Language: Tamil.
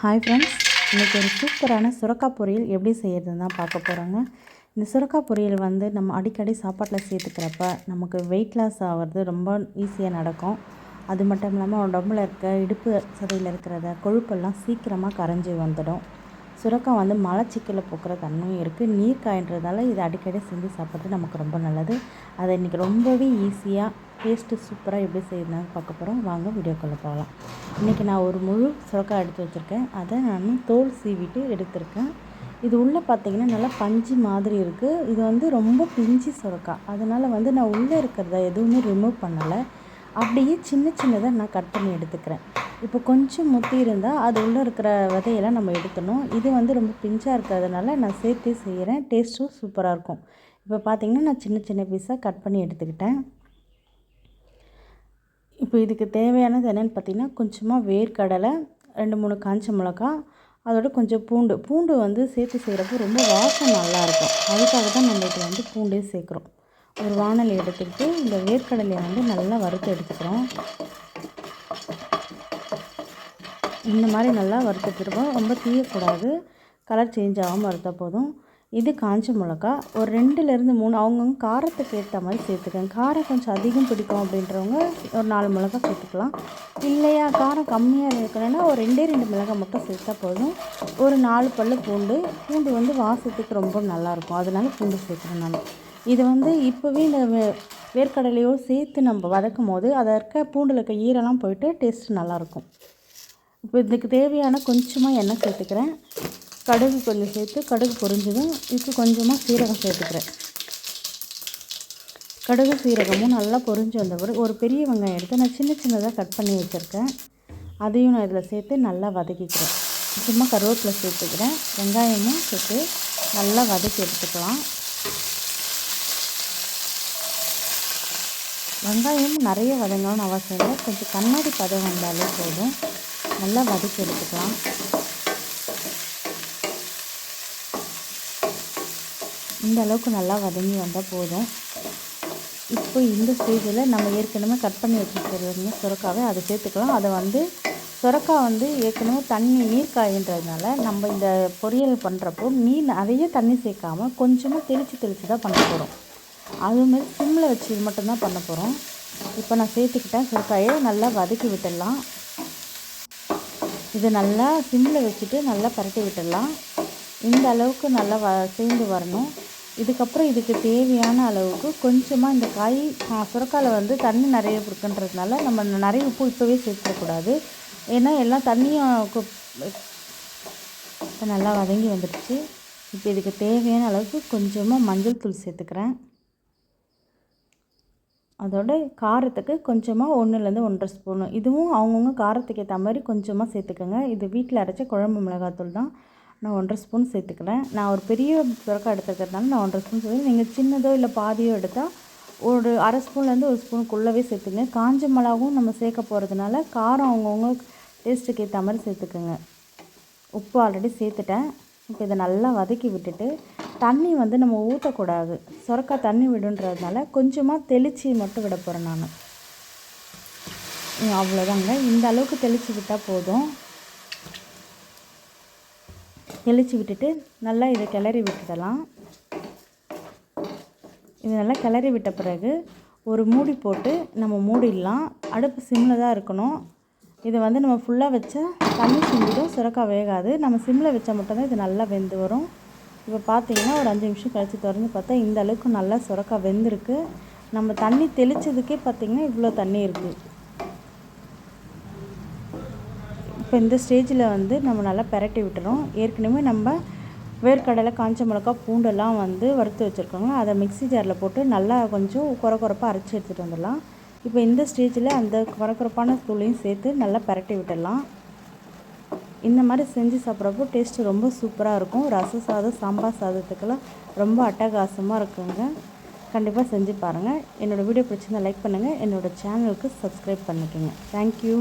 ஹாய் ஃப்ரெண்ட்ஸ் இன்றைக்கி ஒரு சூப்பரான சுரக்கா பொரியல் எப்படி செய்கிறதுன்னு தான் பார்க்க போகிறோங்க இந்த சுரக்கா பொரியல் வந்து நம்ம அடிக்கடி சாப்பாட்டில் சேர்த்துக்கிறப்ப நமக்கு வெயிட் லாஸ் ஆகிறது ரொம்ப ஈஸியாக நடக்கும். அது மட்டும் இல்லாமல் உடம்புல இருக்க இடுப்பு சதையில் இருக்கிறத கொழுப்பெல்லாம் சீக்கிரமாக கரைஞ்சி வந்துடும். சுரக்காய் வந்து மலச்சிக்கலில் போக்குற தன்மையும் இருக்குது நீர் காயின்றதால இதை அடிக்கடி செஞ்சு சாப்பிட்றது நமக்கு ரொம்ப நல்லது. அதை இன்றைக்கி ரொம்பவே ஈஸியாக டேஸ்ட்டு சூப்பராக எப்படி செய்யணும்னு பார்க்க போகிறோம் வாங்க வீடியோக்குள்ளே போகலாம். இன்றைக்கி நான் ஒரு முழு சுரக்காய் எடுத்து வச்சுருக்கேன். அதை நான் தோல் சீவிட்டு எடுத்திருக்கேன். இது உள்ளே பார்த்தீங்கன்னா நல்லா பஞ்சு மாதிரி இருக்குது இது வந்து ரொம்ப பிஞ்சு சுரக்காய் அதனால் வந்து நான் உள்ளே இருக்கிறத எதுவுமே ரிமூவ் பண்ணலை. அப்படியே சின்ன சின்னதாக நான் கட் பண்ணி எடுத்துக்கிறேன். இப்போ கொஞ்சம் முத்தி இருந்தால் அது உள்ளே இருக்கிற விதையெல்லாம் நம்ம எடுக்கணும். இது வந்து ரொம்ப பிஞ்சாக இருக்கிறதுனால நான் சேர்த்தே செய்கிறேன் டேஸ்ட்டும் சூப்பராக இருக்கும். இப்போ பார்த்திங்கன்னா நான் சின்ன சின்ன பீஸாக கட் பண்ணி எடுத்துக்கிட்டேன். இப்போ இதுக்கு தேவையானது என்னென்னு பார்த்திங்கன்னா கொஞ்சமாக வேர்க்கடலை ரெண்டு மூணு காஞ்ச மிளகா அதோட கொஞ்சம் பூண்டு. பூண்டு வந்து சேர்த்து செய்கிறப்போ ரொம்ப வாசம் நல்லாயிருக்கும் அதுக்காக தான் நம்ம இதில் வந்து பூண்டே சேர்க்குறோம். ஒரு வானல் எடுத்துக்கிட்டு இந்த வேர்க்கடலையை வந்து நல்லா வறுத்து எடுத்துக்கிறோம். இந்த மாதிரி நல்லா வறுத்துட்டுருக்கோம் ரொம்ப தீயக்கூடாது. கலர் சேஞ்ச் ஆகாமல் வறுத்தால் போதும். இது காஞ்ச மிளகா. ஒரு ரெண்டுலேருந்து மூணு அவங்கவுங்க காரத்துக்கு ஏற்ற மாதிரி சேர்த்துக்கங்க. காரம் கொஞ்சம் அதிகம் பிடிக்கும் அப்படின்றவங்க ஒரு நாலு மிளகா சேர்த்துக்கலாம். இல்லையா காரம் கம்மியாக இருக்கணும்னா ஒரு ரெண்டே ரெண்டு மிளகாய் மட்டும் சேர்த்தா போதும். ஒரு நாலு பல் பூண்டு. பூண்டு வந்து வாசத்துக்கு ரொம்ப நல்லாயிருக்கும் அதனால பூண்டு சேர்க்குறேன் நான். இது வந்து இப்போவே இந்த வேர்க்கடலையோ சேர்த்து நம்ம வதக்கும் போது அதை இருக்க பூண்டில் இருக்க ஈரெல்லாம் போயிட்டு டேஸ்ட்டு நல்லாயிருக்கும் இப்போ இதுக்கு தேவையான கொஞ்சமாக எண்ணெய் சேர்த்துக்கிறேன். கடுகு கொஞ்சம் சேர்த்து கடுகு பொரிஞ்சதும் இதுக்கு கொஞ்சமாக சீரகம் சேர்த்துக்கிறேன். கடுகு சீரகமும் நல்லா பொரிஞ்சு வந்த பிறகு ஒரு பெரிய வெங்காயம் எடுத்து நான் சின்ன சின்னதாக கட் பண்ணி வச்சுருக்கேன். அதையும் நான் இதில் சேர்த்து நல்லா வதக்கிக்கிறேன். சும்மா கருவேப்பிலை சேர்த்துக்கிறேன். வெங்காயமும் சேர்த்து நல்லா வதக்கி எடுத்துக்கலாம். வெங்காயம் நிறைய வதங்கணும்னு அவசியம் இல்லை. கொஞ்சம் கண்ணாடி பதம் வந்தாலே போதும். நல்லா வதக்கி எடுத்துக்கலாம். இந்த அளவுக்கு நல்லா வதங்கி வந்தால் போதும். இப்போ இந்த ஸ்டேஜில் நம்ம ஏற்கனவே கட் பண்ணி வச்சுருக்கிறது சுரக்காவை அதை சேர்த்துக்கலாம். அதை வந்து சுரக்காய் வந்து ஏற்கனவே தண்ணி நீர் காயின்றதுனால நம்ம இந்த பொரியல் பண்ணுறப்போ நீர் நிறைய தண்ணி சேர்க்காமல் கொஞ்சமாக தெளித்து தெளித்து தான் பண்ண போகிறோம் அதுமாரி சிம்மில் வச்சு மட்டும்தான் பண்ண போகிறோம். இப்போ நான் சேர்த்துக்கிட்டேன். சுருக்காயை நல்லா வதக்கி விட்டுடலாம். இது நல்லா சிம்மில் வச்சுட்டு நல்லா பரட்டி விட்டுடலாம். இந்த அளவுக்கு நல்லா வ சேர்ந்து வரணும். இதுக்கப்புறம் இதுக்கு தேவையான அளவுக்கு கொஞ்சமாக இந்த காய் சுரக்காயில் வந்து தண்ணி நிறைய இருக்குன்றதுனால நம்ம நிறைய உப்பு இப்போவே சேர்த்துக்கூடாது ஏன்னா எல்லாம் தண்ணியும் இப்போ நல்லா வதங்கி வந்துடுச்சு. இப்போ இதுக்கு தேவையான அளவுக்கு கொஞ்சமாக மஞ்சள் தூள் சேர்த்துக்கிறேன். அதோட காரத்துக்கு கொஞ்சமாக ஒன்றுலேருந்து ஒன்றரை ஸ்பூனு. இதுவும் அவங்கவுங்க காரத்துக்கு ஏற்ற மாதிரி கொஞ்சமாக சேர்த்துக்கோங்க. இது வீட்டில் அரைச்ச குழம்பு மிளகாத்தூள் தான். நான் ஒன்றரை ஸ்பூன் சேர்த்துக்கிறேன். நான் ஒரு பெரிய சுரக்காய் எடுத்துக்கிறதுனால நான் ஒன்றரை ஸ்பூன் சேர்த்து நீங்கள் சின்னதோ இல்லை பாதியோ எடுத்தால் ஒரு அரை ஸ்பூன்லேருந்து ஒரு ஸ்பூனுக்குள்ளவே சேர்த்துங்க காஞ்ச மிளகாவும் நம்ம சேர்க்க போகிறதுனால காரம் அவங்கவுங்க டேஸ்ட்டுக்கு ஏற்ற மாதிரி சேர்த்துக்குங்க. உப்பு ஆல்ரெடி சேர்த்துட்டேன். இப்போ இதை நல்லா வதக்கி விட்டுட்டு தண்ணி வந்து நம்ம ஊற்றக்கூடாது சுரக்கா தண்ணி விடுன்றதுனால கொஞ்சமாக தெளித்து மட்டும் விட போகிறேன் நான். அவ்வளோதாங்க இந்த அளவுக்கு தெளித்து விட்டால் போதும். தெளித்து விட்டுட்டு நல்லா இதை கிளறி விட்டுடலாம். இது நல்லா கிளறி விட்ட பிறகு ஒரு மூடி போட்டு நம்ம மூடிடலாம். அடுப்பு சிம்மில் தான் இருக்கணும். இதை வந்து நம்ம ஃபுல்லாக வச்சா தண்ணி சிந்திடும் சுரக்காய் வேகாது. நம்ம சிம்மில் வச்சா மட்டும்தான் இது நல்லா வெந்து வரும். இப்போ பார்த்தீங்கன்னா ஒரு அஞ்சு நிமிஷம் கழித்து திறந்து பார்த்தா இந்த அளவுக்கு நல்லா சுரக்கா வெந்திருக்கு. நம்ம தண்ணி தெளித்ததுக்கே பார்த்திங்கன்னா இவ்வளோ தண்ணி இருக்குது இப்போ இந்த ஸ்டேஜில் வந்து நம்ம நல்லா பெரட்டி விட்டுறோம். ஏற்கனவே நம்ம வேர்க்கடலை காஞ்ச மிளகா பூண்டெல்லாம் வந்து வறுத்து வச்சுருக்கோங்க அதை மிக்சி ஜாரில் போட்டு நல்லா கொஞ்சம் குறக்குறப்பாக அரைச்சி எடுத்துகிட்டு வந்துடலாம். இப்போ இந்த ஸ்டேஜில் அந்த குறக்குறப்பான தூளையும் சேர்த்து நல்லா பெரட்டி விட்டுடலாம். இந்த மாதிரி செஞ்சு சாப்பிட்றப்போ டேஸ்ட்டு ரொம்ப சூப்பராக இருக்கும். ரச சாதம் சாம்பார் சாதத்துக்கெல்லாம் ரொம்ப அட்டகாசமாக இருக்குங்க. கண்டிப்பாக செஞ்சு பாருங்கள் என்னோடய வீடியோ பிடிச்சிருந்தால் லைக் பண்ணுங்கள் என்னோடய சேனலுக்கு சப்ஸ்கிரைப் பண்ணிக்கோங்க. தேங்க்யூ